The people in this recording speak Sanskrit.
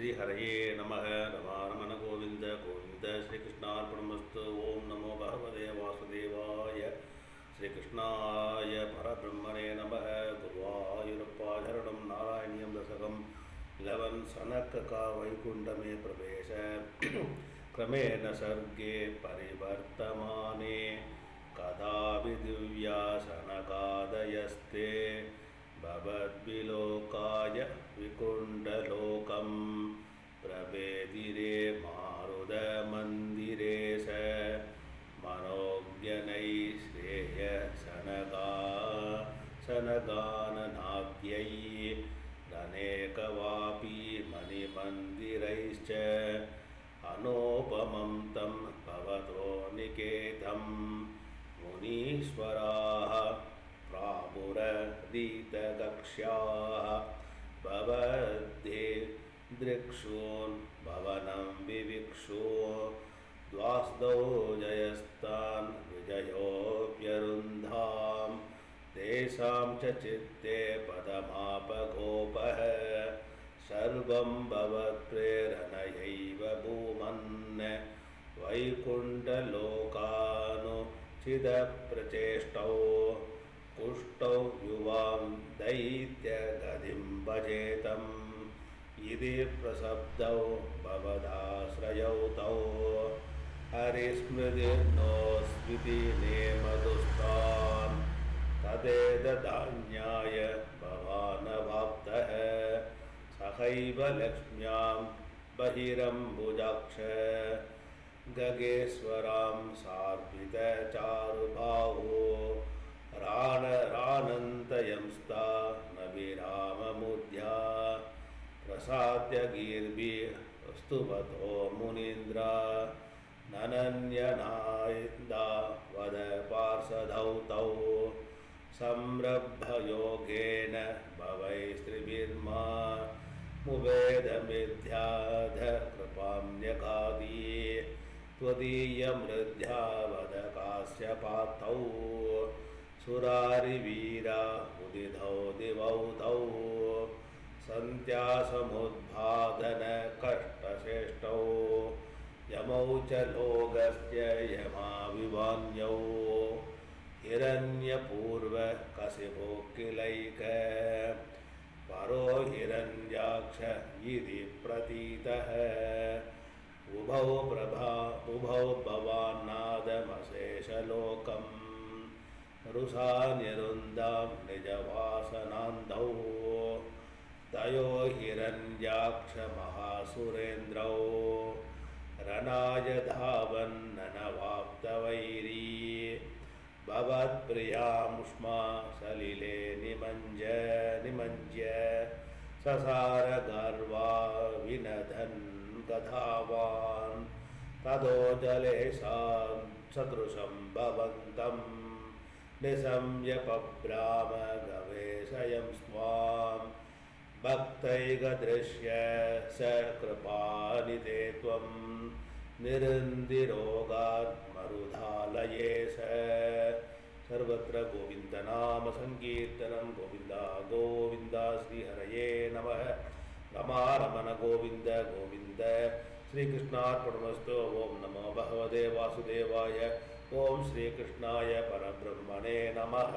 श्रीहरये नमः रमारमण गोविन्द गोविन्द श्रीकृष्णार्पणमस्तु ॐ नमो भगवते वासुदेवाय श्रीकृष्णाय परब्रह्मणे नमः गुरुवायुरप्पा शरणं नारायणीयं दशकं लवन् सनकका वैकुण्ठमे प्रवेश क्रमेण सर्गे परिवर्तमाने कदापि दिव्यासनकादयस्ते भवद्विलोकाय विकुण्डलोकं प्रवेदिरे मारुदमन्दिरे स मनोज्ञनै श्रेयसनगा सनगाननाद्यै रनेकवापी मणिमन्दिरैश्च। अनोपमं तं भवतो निकेतं मुनीश्वराः प्रापुरदीतकक्ष्याः भवद्धे दृक्षून् भवनं विविक्षु द्वास्दौ जयस्तान् विजयोऽप्यरुन्धां तेषां च चित्ते पदमापगोपः सर्वं भवत्प्रेरणयैव भूमन्। वैकुण्ठलोकानुचिदप्रचेष्टौ कुष्टौ युवां दैत्यगतिं भजेतम् इति प्रसब्दौ भवदाश्रयौ तौ। हरिस्मृतिर्नोस्मिति नेमदुस्तान् तदेतदान्याय भवानवाप्तः। सहैव लक्ष्म्यां बहिरम्बुजाक्ष। गगेश्वरां सार्पितचारुबाहो राण रानन्तयंस्ता न विराममुद्या प्रसाद्य गीर्भिस्तुवतो मुनीन्द्रा ननन्यनायन्दा वद पार्षदौ तौ संरब्धयोगेन भवैस्त्रिभिर्मा मुवेदमिथ्याध कृपां न्यगादी त्वदीयमृद्ध्या वद कास्यपातौ सुरारिवीरा उदिधौ सन्त्यासमुद्भादनकष्टश्रेष्ठौ यमौ च लोकस्य यमाविवान्यौ हिरण्यपूर्वकशिपो किलैक परो हिरण्याक्ष इति प्रतीतः। उभौ प्रभा, उभौ भवान्नादमशेषलोकम्। रुषानिरुन्दां निजवासनान्दौ तयो हिरण्याक्षमहासुरेन्द्रौ। रणाय धावन्ननवाप्तवैरी भवत्प्रियामुष्मा सलिले निमञ्ज निमञ्ज्य ससारगर्वा विनधन् गधावान्। तदो जलेशां सदृशं गवेशयं स्वां भक्तैकदृश्य स कृपानिते त्वं निरन्दिरोगात् मरुधालये स सर्वत्र गोविन्दनामसङ्कीर्तनं गोविन्द गोविन्द श्रीहरये नमः। रमारमण गोविन्द गोविन्द। श्रीकृष्णार्पणमस्तु। ॐ नमो भगवते वासुदेवाय। ॐ श्रीकृष्णाय परब्रह्मणे नमः